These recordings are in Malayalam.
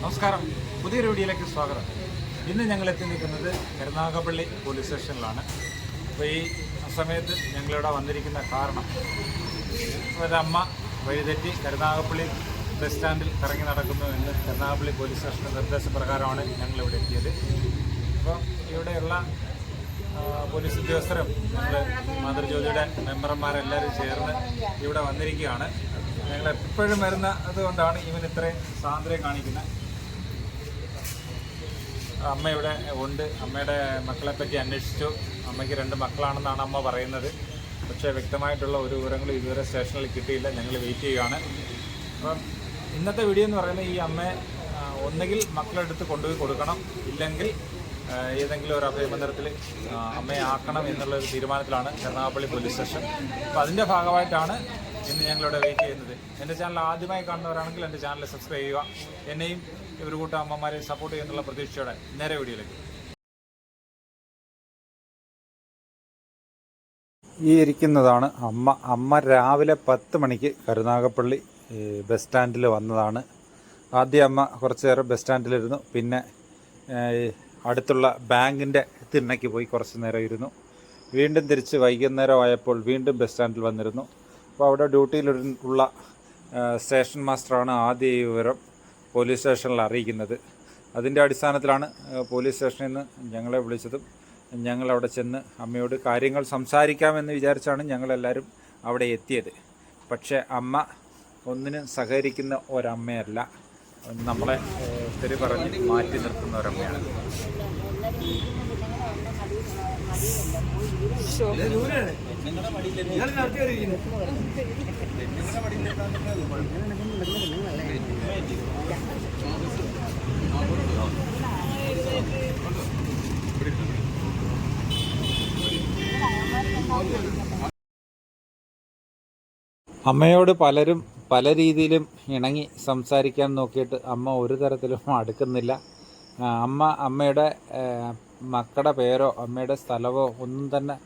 നമസ്കാരം. പുതിയ വീഡിയോയിലേക്ക് സ്വാഗതം. ഇന്ന് ഞങ്ങൾ എത്തി നിൽക്കുന്നത് കരുനാഗപ്പള്ളി പോലീസ് സ്റ്റേഷനിലാണ് അപ്പോൾ ഈ സമയത്ത് ഞങ്ങളിവിടെ വന്നിരിക്കുന്ന കാരണം ഒരമ്മ വഴിതെറ്റി കരുനാഗപ്പള്ളി ബസ് സ്റ്റാൻഡിൽ കറങ്ങി നടക്കുന്നു എന്ന് കരുനാഗപ്പള്ളി പോലീസ് സ്റ്റേഷന്റെ നിർദ്ദേശപ്രകാരമാണ് ഞങ്ങളിവിടെ എത്തിയത്. അപ്പോൾ ഇവിടെയുള്ള പോലീസ് ഉദ്യോഗസ്ഥരും ഞങ്ങൾ മാതൃജ്യോതിയുടെ മെമ്പർമാരെല്ലാവരും ചേർന്ന് ഇവിടെ വന്നിരിക്കുകയാണ്. ഞങ്ങൾ എപ്പോഴും വരുന്ന അതുകൊണ്ടാണ് ഇവൻ ഇത്രയും സ്വാതന്ത്ര്യം കാണിക്കുന്നത്. അമ്മ ഇവിടെ ഉണ്ട്. അമ്മയുടെ മക്കളെ പറ്റി അന്വേഷിച്ചു. അമ്മയ്ക്ക് രണ്ട് മക്കളാണെന്നാണ് അമ്മ പറയുന്നത്. പക്ഷേ വ്യക്തമായിട്ടുള്ള ഒരു വിവരങ്ങളും ഇതുവരെ സ്റ്റേഷനിൽ കിട്ടിയില്ല. ഞങ്ങൾ വെയിറ്റ് ചെയ്യുകയാണ്. അപ്പം ഇന്നത്തെ വീഡിയോ എന്ന് പറയുന്നത് ഈ അമ്മയെ ഒന്നുകിൽ മക്കളെടുത്ത് കൊണ്ടുപോയി കൊടുക്കണം. ഇല്ലെങ്കിൽ ഏതെങ്കിലും ഒരു അഭയമന്ദിരത്തിൽ അമ്മയെ ആക്കണം എന്നുള്ള ഒരു തീരുമാനത്തിലാണ് എറണാകുളപ്പള്ളി പോലീസ് സ്റ്റേഷൻ. അപ്പോൾ അതിന്റെ ഭാഗമായിട്ടാണ് ഇന്ന് ഞങ്ങളിവിടെ വെയിറ്റ് ചെയ്യുന്നത്. എന്റെ ചാനൽ ആദ്യമായി കാണുന്നവരാണെങ്കിൽ എന്റെ ചാനൽ സബ്സ്ക്രൈബ് ചെയ്യുക. എന്നെയും ഒരു കൂട്ടം അമ്മമാരെ സപ്പോർട്ട് ചെയ്യുന്നുള്ള പ്രതീക്ഷയോടെ നേരെ വീഡിയോയിലേക്ക്. ഈ ഇരിക്കുന്നതാണ് അമ്മ. അമ്മ രാവിലെ പത്ത് മണിക്ക് കരുനാഗപ്പള്ളി ബസ് സ്റ്റാൻഡിൽ വന്നതാണ്. ആദ്യം അമ്മ കുറച്ച് നേരം ബസ് സ്റ്റാൻഡിലിരുന്നു പിന്നെ അടുത്തുള്ള ബാങ്കിന്റെ തിണ്ണയ്ക്ക് പോയി കുറച്ച് നേരം ഇരുന്നു. വീണ്ടും തിരിച്ച് വൈകുന്നേരം ആയപ്പോൾ വീണ്ടും ബസ് സ്റ്റാൻഡിൽ വന്നിരുന്നു. അപ്പോൾ അവിടെ ഡ്യൂട്ടിയിലുള്ള സ്റ്റേഷൻ മാസ്റ്ററാണ് ആദ്യ വിവരം. പോലീസ് സ്റ്റേഷനിൽ അറിയിക്കുന്നത്. അതിന്റെ അടിസ്ഥാനത്തിലാണ് പോലീസ് സ്റ്റേഷനിൽ നിന്ന് ഞങ്ങളെ വിളിച്ചതും ഞങ്ങൾ അവിടെ ചെന്ന് അമ്മയോട് കാര്യങ്ങൾ സംസാരിക്കാമെന്ന് വിചാരിച്ചാണ് ഞങ്ങളെല്ലാവരും അവിടെ എത്തിയത്. പക്ഷേ അമ്മ ഒന്നിനും സഹകരിക്കുന്ന ഒരമ്മയല്ല. നമ്മളെ ഒത്തിരി പറഞ്ഞ് മാറ്റി നിർത്തുന്ന ഒരമ്മയാണ്. അമ്മയോട് പലരും പല രീതിയിലും ഇണങ്ങി സംസാരിക്കാൻ നോക്കിയിട്ട് അമ്മ ഒരു തരത്തിലും അടുക്കുന്നില്ല. അമ്മ അമ്മയുടെ മക്കളുടെ പേരോ അമ്മയുടെ സ്ഥലമോ ഒന്നും തന്നെ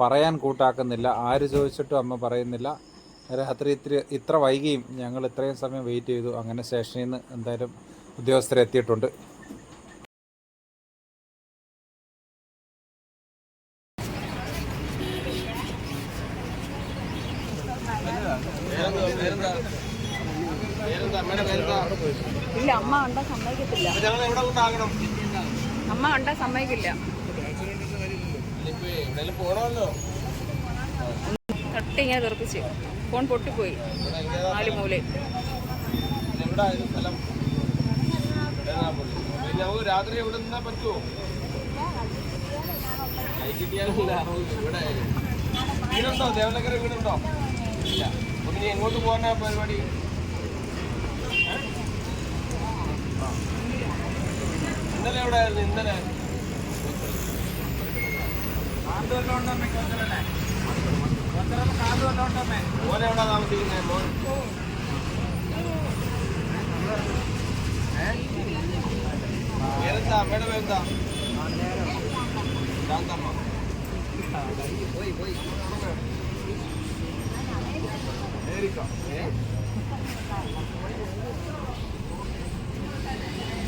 പറയാൻ കൂട്ടാക്കുന്നില്ല. ആര് ചോദിച്ചിട്ടും അമ്മ പറയുന്നില്ല. രാത്രി ഇത്ര ഇത്ര വൈകിയും ഞങ്ങൾ ഇത്രയും സമയം വെയിറ്റ് ചെയ്തു. അങ്ങനെ സ്റ്റേഷനിൽ നിന്ന് എന്തായാലും ഉദ്യോഗസ്ഥരെത്തിയിട്ടുണ്ട് ഇല്ല അമ്മ കണ്ടാ സമ്മതിക്കത്തില്ല. അമ്മ കണ്ടാ സമ്മതിക്കില്ല. തട്ടി ഇങ്ങനെ തെറിപ്പിച്ച്. ഫോൺ പൊട്ടിപ്പോയി. നാല് മൂലെ രാത്രി എവിടെ നിന്നാ പറ്റുമോ ഇവിടെ. വീടുണ്ടോ? ദേവനഗര വീടുണ്ടോ? ഇല്ല. അപ്പൊ ഇനി എങ്ങോട്ട് പോകാനാ പരിപാടി? ഇന്നലെ എവിടെ ആയിരുന്നു? ഇന്നലെ മോനെ എവിടാ താമസിക്കുന്നേ മോൻ പേരെന്താ ശാന്തമ്മ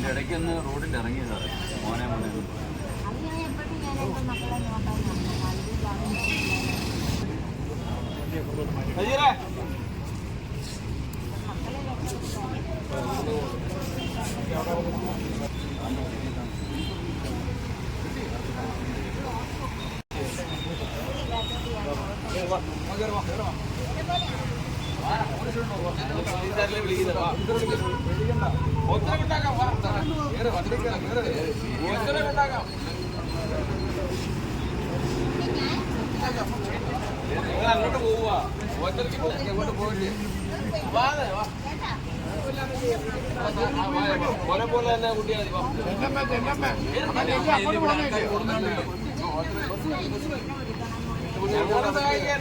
ഇടയ്ക്കൊന്ന് റോഡിൽ ഇറങ്ങിയതാണ് മോനെ മോനെ. സജീറേ അങ്ങോട്ട് പോവുക ഒറ്റയ്ക്ക് പോകും പോവുക പോയില്ലേ വാ വാ പോലെ പോലെ തന്നെ കുട്ടിയാ മതി വാ. ഞങ്ങളെ സഹായിക്കാൻ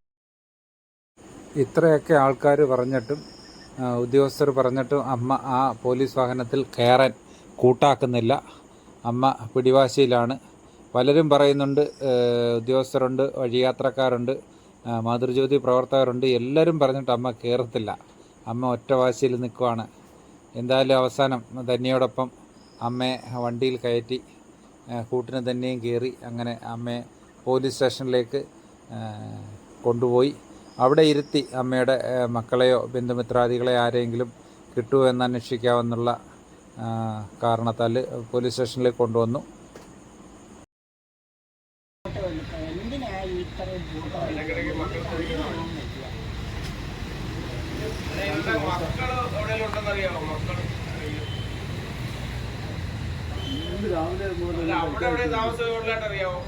ഇത്രയൊക്കെ ആൾക്കാർ പറഞ്ഞിട്ടും ഉദ്യോഗസ്ഥർ പറഞ്ഞിട്ടും അമ്മ ആ പോലീസ് വാഹനത്തിൽ കയറാൻ കൂട്ടാക്കുന്നില്ല. അമ്മ പിടിവാശിയിലാണ്. പലരും പറയുന്നുണ്ട് ഉദ്യോഗസ്ഥരുണ്ട് വഴിയാത്രക്കാരുണ്ട് മാതൃജ്യോതി പ്രവർത്തകരുണ്ട്. എല്ലാവരും പറഞ്ഞിട്ട് അമ്മ കയറത്തില്ല. അമ്മ ഒറ്റവാശിയിൽ നിൽക്കുവാണ്. എന്തായാലും അവസാനം ധന്യയോടൊപ്പം അമ്മയെ വണ്ടിയിൽ കയറ്റി കൂട്ടിന് തന്നെയും കയറി അങ്ങനെ അമ്മയെ പോലീസ് സ്റ്റേഷനിലേക്ക് കൊണ്ടുപോയി. അവിടെ ഇരുത്തി അമ്മയുടെ മക്കളെയോ ബന്ധുമിത്രാദികളെ ആരെങ്കിലും കിട്ടുമോ എന്ന് അന്വേഷിക്കാമെന്നുള്ള കാരണത്താൽ പോലീസ് സ്റ്റേഷനിലേക്ക് കൊണ്ടുവന്നു മക്കൾ എവിടെയെങ്കിലും ഉണ്ടെന്നറിയാമോ മക്കൾ അല്ല, അവിടെ എവിടെ താമസമുള്ളതായിട്ട് അറിയാമോ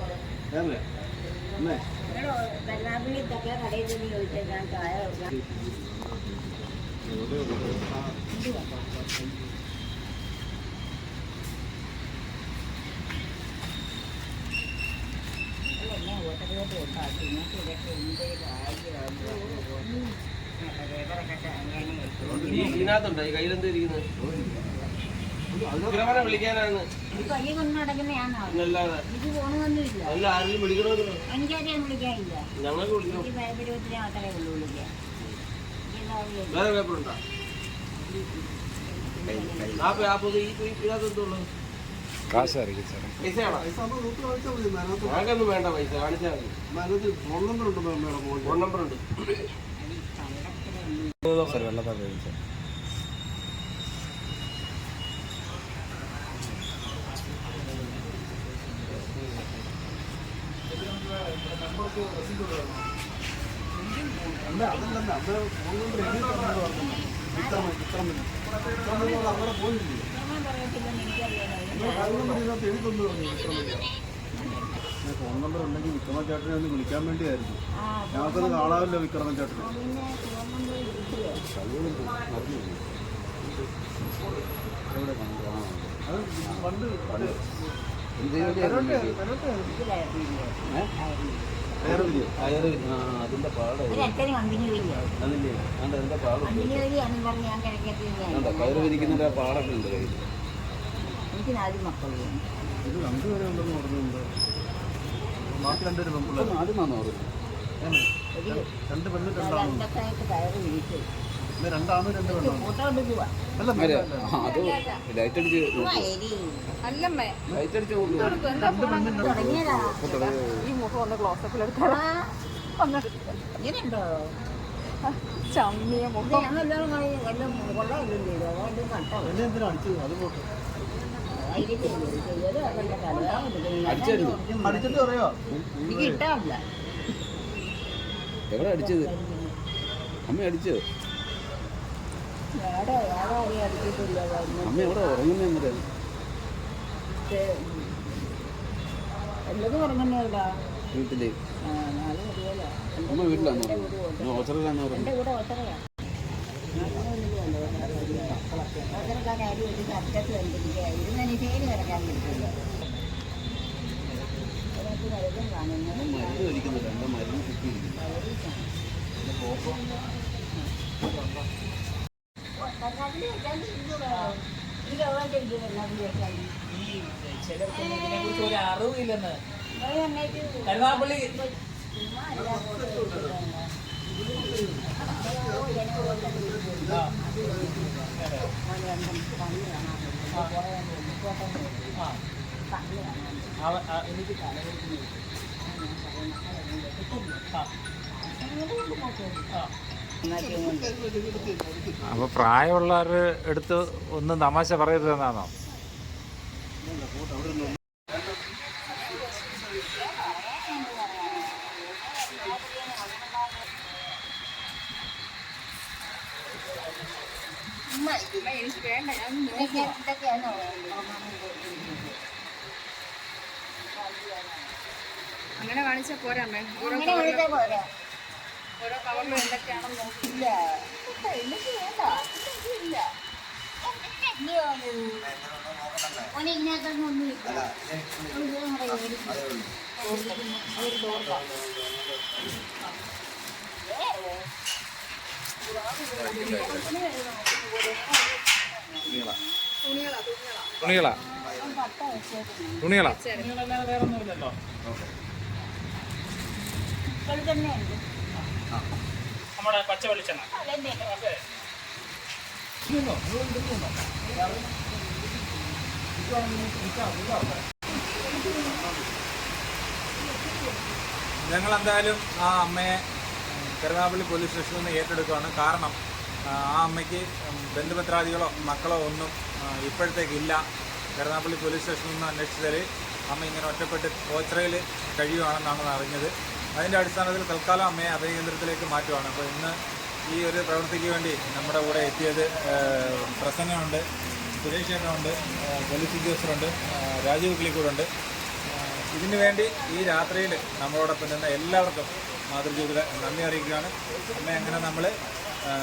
കരുനാഗപ്പള്ളിത്തൊക്കെ കടയിൽ ചെന്ന് ചോദിച്ചാൽ ഞാൻ ചായ കൊടുക്കാം എന്നെ ഓട്ടത്തിലോട്ട് കൊണ്ടാക്കി നിങ്ങൾക്ക് ഇതൊക്കെ എന്ത് കാര്യമാണ് പേപ്പറൊക്കെ അങ്ങനെ ഈ ഇതിനകത്തുണ്ടോ ഈ കയ്യിലെന്ത് ഇരിക്കുന്നത് ഉഗ്രമനെ വിളിക്കാനാണ്. അല്ല ആരെങ്കിലും വിളിക്കണോ? ഞങ്ങൾക്ക് വിളിക്കണം. വേറെ പേപ്പർ ഉണ്ടോ? ആ പേ- ആ പുതിയ ഈ ഈ ഇതിനകത്ത് എന്തുള്ളൂ കാശായിരിക്കും സാറേ. പൈസയാണോ ഞങ്ങൾക്കൊന്നും വേണ്ട പൈസ കാണിച്ചാൽ മതി. ഫോൺ നമ്പർ ഉണ്ട്? ഫോൺ നമ്പർ ഉണ്ട്. ഫോൺ നമ്പർ ഉണ്ടെങ്കിൽ വിക്രമൻ ചേട്ടനെ ഒന്ന് വിളിക്കാൻ വേണ്ടിയായിരുന്നു. ആ ഞങ്ങൾക്കൊന്ന് കാണാമല്ലോ വിക്രമൻ ചേട്ടനെ പിന്നെ ഫോൺ നമ്പർ കിട്ടിയോ അത് പണ്ട് വിളിക്കാൻ വഴിയാണെന്ന് പറഞ്ഞ് ഞാൻ കിഴക്കത്ത് കയറ് വിരിക്കുന്നതിന്റെ ആ പാടൊക്കെ ഉണ്ട് കയ്യിൽ എനിക്ക് നാല് മക്കളും ഇത് രണ്ടുപേരെ ഉണ്ടെന്ന് പറഞ്ഞിട്ടുണ്ട് ബാക്കി രണ്ടുപേരും പെൺപിള്ളേർ ആദ്യമാണോ അത് ഒരു രണ്ട് പെണ്ണും രണ്ടാണും രണ്ട് ലൈറ്റ് അടിച്ച് എരി അല്ലമ്മേ ലൈറ്റ് അടിച്ച് നോക്കൂ. കൊടുക്കും എന്താ ഫോൺ ഈ മുഖം ഒന്ന് ക്ലോസപ്പിൽ ചമ്മിയ മുഖം. അടിച്ചിട്ട് പറയാ? എനിക്ക് ഇഷ്ടമല്ല എവിടെ അടിച്ചത്? അമ്മ അടിച്ചത് വേറെ വേറെ ആരെയും അടിച്ചിട്ടില്ല അമ്മ എവിടെ ഉറങ്ങുന്ന എല്ലതും ഉറങ്ങുന്നതാ വീട്ടിൽ. അമ്മ വീട്ടിലാണോ ഹോസ്റ്റലിലാണോ എന്റെ കൂടെ ഒത്തറയാ ഒത്തറക്കാൻ ആരും ഒരു എന്താ മരുന്ന് കുത്തിയിരിക്കുന്നു ഒരു അറിവില്ലെന്ന്. കരുനാഗപ്പള്ളി എനിക്ക് തലവേദന. ആ. അപ്പോൾ പ്രായമുള്ളവർ എടുത്ത് ഒന്നും തമാശ പറയരുതെന്നാണോ എന്നാണോ? എനിക്ക് വേണ്ട ഞാൻ ഇതൊക്കെയാണോ അങ്ങനെ കാണിച്ചാൽ ഓരോ പോരാ. ഓരോ കവറിലും എന്തൊക്കെയാണെന്ന് നോക്കി. ഇല്ല. എനിക്ക് വേണ്ട. ഇല്ല. തുണികളാ. തുണികളാ? നിങ്ങളല്ലാതെ വേറെ ഒന്നുമില്ലല്ലോ വെളിച്ചെണ്ണയുണ്ട്. നമ്മുടെ പച്ച വെളിച്ചെണ്ണ. ഓക്കെ ഞങ്ങൾ എന്തായാലും ആ അമ്മയെ കരുനാപ്പള്ളി പോലീസ് സ്റ്റേഷനിൽ നിന്ന് ഏറ്റെടുക്കുകയാണ്. കാരണം ആ അമ്മയ്ക്ക് ബന്ധുപത്രാദികളോ മക്കളോ ഒന്നും ഇപ്പോഴത്തേക്കില്ല. കരുനാഗപ്പള്ളി പോലീസ് സ്റ്റേഷനിൽ നിന്ന് അന്വേഷിച്ചതിൽ അമ്മ ഇങ്ങനെ ഒറ്റപ്പെട്ട് ഓച്ചിറയിൽ കഴിയുകയാണെന്നാണ് അറിഞ്ഞത്. അതിന്റെ അടിസ്ഥാനത്തിൽ തൽക്കാലം അമ്മയെ അഭയകേന്ദ്രത്തിലേക്ക് മാറ്റുവാണ്. അപ്പോൾ ഇന്ന് ഈ ഒരു പ്രവൃത്തിക്ക് വേണ്ടി നമ്മുടെ കൂടെ എത്തിയത് പ്രസന്നനുണ്ട് സുരേഷ് ചേട്ടനുണ്ട് പോലീസ് ഉദ്യോഗസ്ഥരുണ്ട് രാജീവ് കിളിക്കൂടുണ്ട്. ഇതിനു വേണ്ടി ഈ രാത്രിയിൽ നമ്മളോടൊപ്പം നിന്ന എല്ലാവർക്കും മാതൃജ്യോതിയുടെ നന്ദി അറിയിക്കുകയാണ്. അമ്മ അങ്ങനെ നമ്മൾ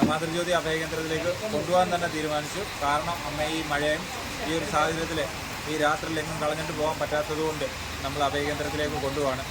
മാതൃജ്യോതി അഭയകേന്ദ്രത്തിലേക്ക് കൊണ്ടുപോകാൻ തന്നെ തീരുമാനിച്ചു. കാരണം അമ്മ ഈ മഴയും ഈ ഒരു സാഹചര്യത്തിൽ ഈ രാത്രിയിൽ എങ്ങും കളഞ്ഞിട്ട് പോകാൻ പറ്റാത്തതുകൊണ്ട് നമ്മൾ അഭയകേന്ദ്രത്തിലേക്ക് കൊണ്ടുപോവാണ്.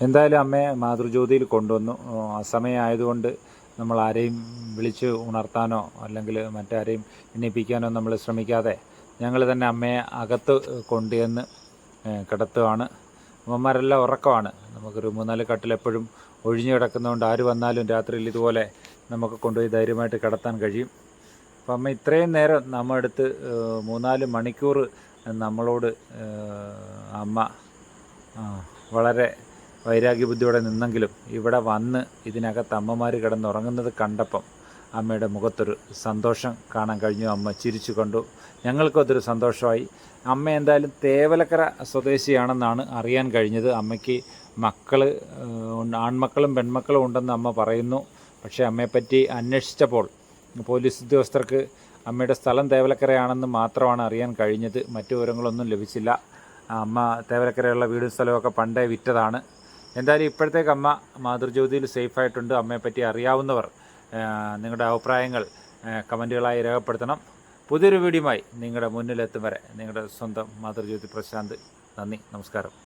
എന്തായാലും അമ്മയെ മാതൃജ്യോതിയിൽ കൊണ്ടുവന്നു. ആ അസമയമായതുകൊണ്ട് നമ്മൾ ആരെയും വിളിച്ച് ഉണർത്താനോ അല്ലെങ്കിൽ മറ്റാരെയും എണ്ണിപ്പിക്കാനോ നമ്മൾ ശ്രമിക്കാതെ ഞങ്ങൾ തന്നെ അമ്മയെ അകത്ത് കൊണ്ടുവന്ന് കിടത്തുകയാണ് അമ്മമാരെല്ലാം ഉറക്കമാണ്. നമുക്കൊരു മൂന്നാൽ കട്ടിലെപ്പോഴും ഒഴിഞ്ഞു കിടക്കുന്നതുകൊണ്ട് ആര് വന്നാലും രാത്രിയിൽ ഇതുപോലെ നമുക്ക് കൊണ്ടുപോയി ധൈര്യമായിട്ട് കിടത്താൻ കഴിയും. അപ്പം അമ്മ ഇത്രയും നേരം നമ്മ അടുത്ത് ഏഹ്, മൂന്നാൽ മണിക്കൂർ നമ്മളോട് അമ്മ വളരെ വൈരാഗ്യബുദ്ധിയോടെ നിന്നെങ്കിലും ഇവിടെ വന്ന് ഇതിനകത്ത് അമ്മമാർ കിടന്നുറങ്ങുന്നത് കണ്ടപ്പം അമ്മയുടെ മുഖത്തൊരു സന്തോഷം കാണാൻ കഴിഞ്ഞു. അമ്മ ചിരിച്ചു കണ്ടു. ഞങ്ങൾക്കും അതൊരു സന്തോഷമായി. അമ്മ എന്തായാലും തേവലക്കര സ്വദേശിയാണെന്നാണ് അറിയാൻ കഴിഞ്ഞത്. അമ്മയ്ക്ക് മക്കൾ ആൺമക്കളും പെൺമക്കളും ഉണ്ടെന്ന് അമ്മ പറയുന്നു. പക്ഷേ അമ്മയെപ്പറ്റി അന്വേഷിച്ചപ്പോൾ പോലീസ് ഉദ്യോഗസ്ഥർക്ക് അമ്മയുടെ സ്ഥലം തേവലക്കരയാണെന്ന് മാത്രമാണ് അറിയാൻ കഴിഞ്ഞത്. മറ്റു വിവരങ്ങളൊന്നും ലഭിച്ചില്ല. അമ്മ തേവലക്കരയുള്ള വീടും സ്ഥലമൊക്കെ പണ്ടേ വിറ്റതാണ്. എന്തായാലും ഇപ്പോഴത്തേക്ക് അമ്മ മാതൃജ്യോതിയിൽ സേഫായിട്ടുണ്ട് അമ്മയെപ്പറ്റി അറിയാവുന്നവർ നിങ്ങളുടെ അഭിപ്രായങ്ങൾ കമന്റുകളായി രേഖപ്പെടുത്തണം. പുതിയൊരു വീഡിയോയുമായി നിങ്ങളുടെ മുന്നിലെത്തും വരെ. നിങ്ങളുടെ സ്വന്തം മാതൃജ്യോതി പ്രശാന്ത്. നന്ദി നമസ്കാരം.